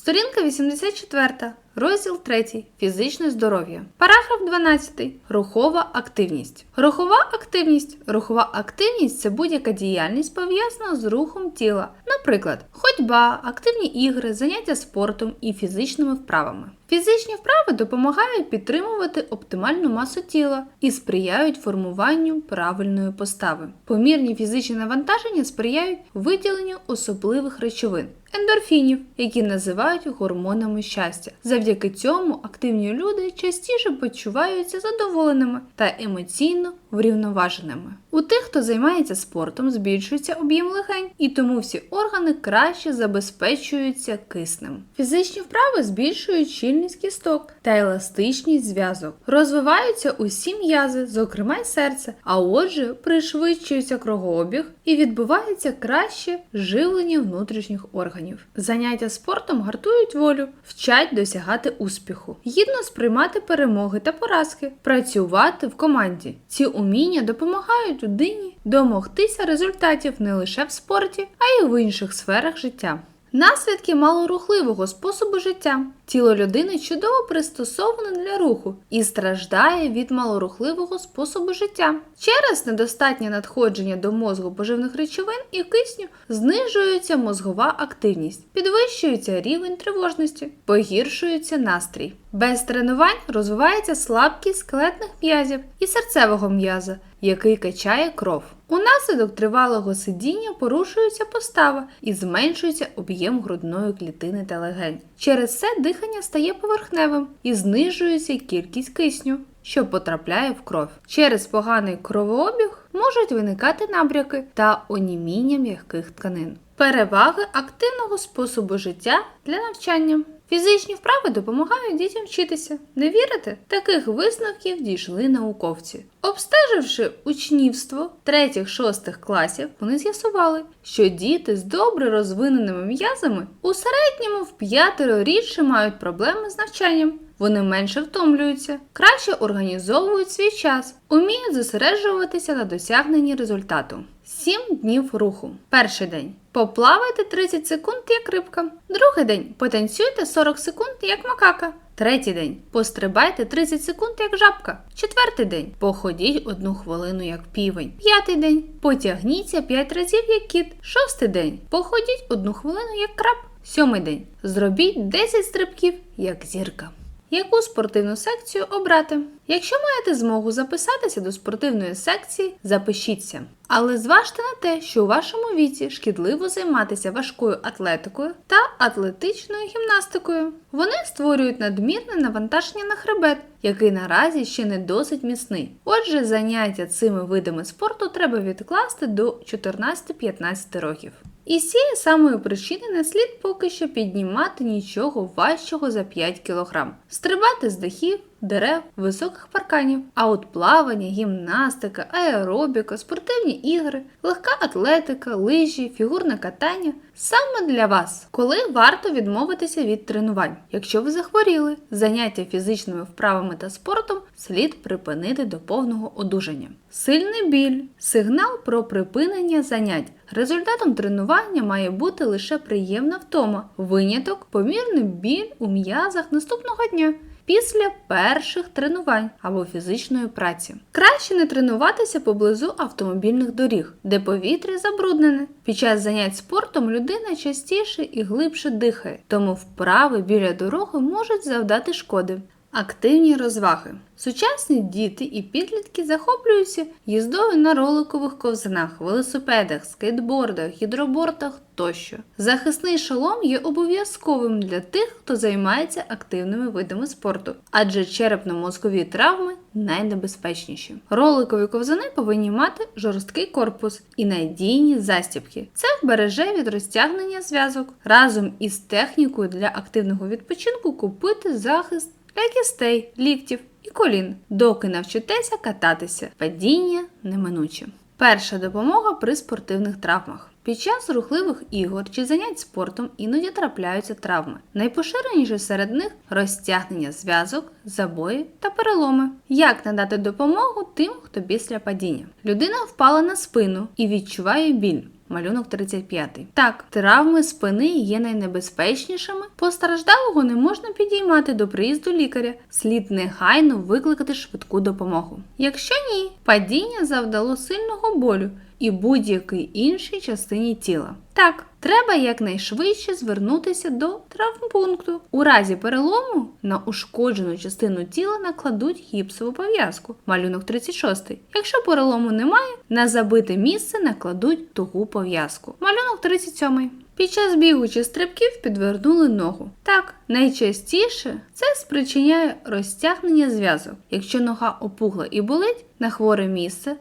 Сторінка 84. Розділ 3. Фізичне здоров'я. Параграф 12. Рухова активність. Рухова активність. Рухова активність це будь-яка діяльність пов'язана з рухом тіла. Наприклад, ходьба, активні ігри, заняття спортом і фізичними вправами. Фізичні вправи допомагають підтримувати оптимальну масу тіла і сприяють формуванню правильної постави. Помірні фізичні навантаження сприяють виділенню особливих речовин. Ендорфінів, які називають гормонами щастя. Завдяки цьому активні люди частіше почуваються задоволеними та емоційно врівноваженими. У тих, хто займається спортом, збільшується об'єм легень, і тому всі органи краще забезпечуються киснем. Фізичні вправи збільшують щільність кісток та еластичність зв'язок. Розвиваються усі м'язи, зокрема й серце, а отже, пришвидшується кровообіг і відбувається краще живлення внутрішніх органів. Заняття спортом гартують волю, вчать досягати успіху, гідно сприймати перемоги та поразки, працювати в команді. Ці уміння допомагають людині домогтися результатів не лише в спорті, а й в інших сферах життя. Наслідки малорухливого способу життя. Тіло людини чудово пристосоване для руху і страждає від малорухливого способу життя. Через недостатнє надходження до мозку поживних речовин і кисню знижується мозгова активність, підвищується рівень тривожності, погіршується настрій. Без тренувань розвивається слабкість скелетних м'язів і серцевого м'яза, який качає кров. Унаслідок тривалого сидіння порушується постава і зменшується об'єм грудної клітини та легень. Через це дихання стає поверхневим і знижується кількість кисню, що потрапляє в кров. Через поганий кровообіг можуть виникати набряки та оніміння м'яких тканин. Переваги активного способу життя для навчання. Фізичні вправи допомагають дітям вчитися. Не вірите? Таких висновків дійшли науковці. Обстеживши учнівство 3-6 класів, вони з'ясували, що діти з добре розвиненими м'язами у середньому в п'ятеро рідше мають проблеми з навчанням. Вони менше втомлюються, краще організовують свій час, уміють зосереджуватися на досягненні результату. 7 днів руху. Перший день. Поплавайте 30 секунд як рибка. Другий день. Потанцюйте 40 секунд як макака. Третій день. Пострибайте 30 секунд як жабка. Четвертий день. Походіть одну хвилину як півень. П'ятий день. Потягніться 5 разів як кіт. Шостий день. Походіть одну хвилину як краб. Сьомий день. Зробіть 10 стрибків як зірка. Яку спортивну секцію обрати? Якщо маєте змогу записатися до спортивної секції, запишіться. Але зважте на те, що у вашому віці шкідливо займатися важкою атлетикою та атлетичною гімнастикою. Вони створюють надмірне навантаження на хребет, який наразі ще не досить міцний. Отже, заняття цими видами спорту треба відкласти до 14-15 років. І з цієї самої причини не слід поки що піднімати нічого важчого за 5 кг, стрибати з дахів, дерев, високих парканів. А от плавання, гімнастика, аеробіка, спортивні ігри, легка атлетика, лижі, фігурне катання саме для вас, коли варто відмовитися від тренувань. Якщо ви захворіли, заняття фізичними вправами та спортом слід припинити до повного одужання. Сильний біль сигнал про припинення занять. Результатом тренування має бути лише приємна втома, виняток, помірний біль у м'язах наступного дня. Після перших тренувань або фізичної праці краще не тренуватися поблизу автомобільних доріг, де повітря забруднене. Під час занять спортом людина частіше і глибше дихає, тому вправи біля дороги можуть завдати шкоди. Активні розваги. Сучасні діти і підлітки захоплюються їздою на роликових ковзанах, велосипедах, скейтбордах, гідробортах тощо. Захисний шолом є обов'язковим для тих, хто займається активними видами спорту, адже черепно-мозкові травми найнебезпечніші. Роликові ковзани повинні мати жорсткий корпус і надійні застібки. Це вбереже від розтягнення зв'язок. Разом із технікою для активного відпочинку купити захист для кістей, ліктів і колін, доки навчитеся кататися. Падіння неминуче. Перша допомога при спортивних травмах. Під час рухливих ігор чи занять спортом іноді трапляються травми. Найпоширеніше серед них розтягнення зв'язок, забої та переломи. Як надати допомогу тим, хто після падіння? Людина впала на спину і відчуває біль. Малюнок 35. Так, травми спини є найнебезпечнішими. Постраждалого не можна підіймати до приїзду лікаря. Слід негайно викликати швидку допомогу. Якщо ні, падіння завдало сильного болю і будь-якій іншій частині тіла. Так, треба якнайшвидше звернутися до травмпункту. У разі перелому на ушкоджену частину тіла накладуть гіпсову пов'язку. Малюнок 36. Якщо перелому немає, на забите місце накладуть тугу пов'язку. Малюнок 37. Під час бігу чи стрибків підвернули ногу. Так, найчастіше це спричиняє розтягнення зв'язок. Якщо нога опухла і болить, на хворе місце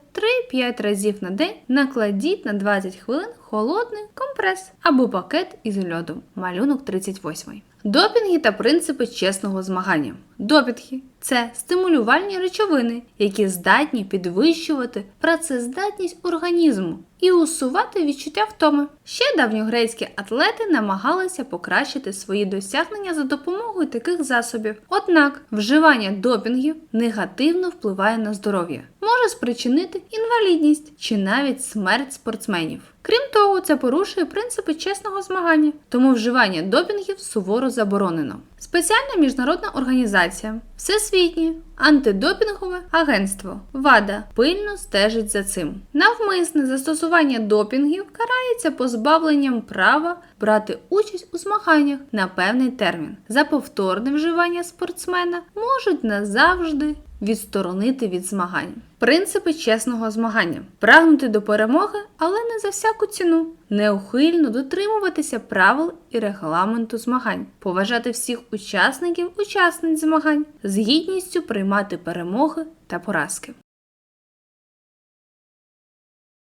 3-5 разів на день накладіть на 20 хвилин холодний компрес або пакет із льодом. Малюнок 38. Допінги та принципи чесного змагання. Допінги це стимулювальні речовини, які здатні підвищувати працездатність організму і усувати відчуття втоми. Ще давньогрецькі атлети намагалися покращити свої досягнення за допомогою таких засобів. Однак вживання допінгів негативно впливає на здоров'я, може спричинити інвалідність чи навіть смерть спортсменів. Крім того, це порушує принципи чесного змагання, тому вживання допінгів суворо заборонено. Спеціальна міжнародна організація Всесвітнє антидопінгове агентство ВАДА пильно стежить за цим. Навмисне застосування допінгів карається позбавленням права брати участь у змаганнях на певний термін. За повторне вживання спортсмена можуть назавжди відсторонити від змагань. Принципи чесного змагання: прагнути до перемоги, але не за всяку ціну, неухильно дотримуватися правил і регламенту змагань, поважати всіх учасників, учасниць змагань, з гідністю приймати перемоги та поразки.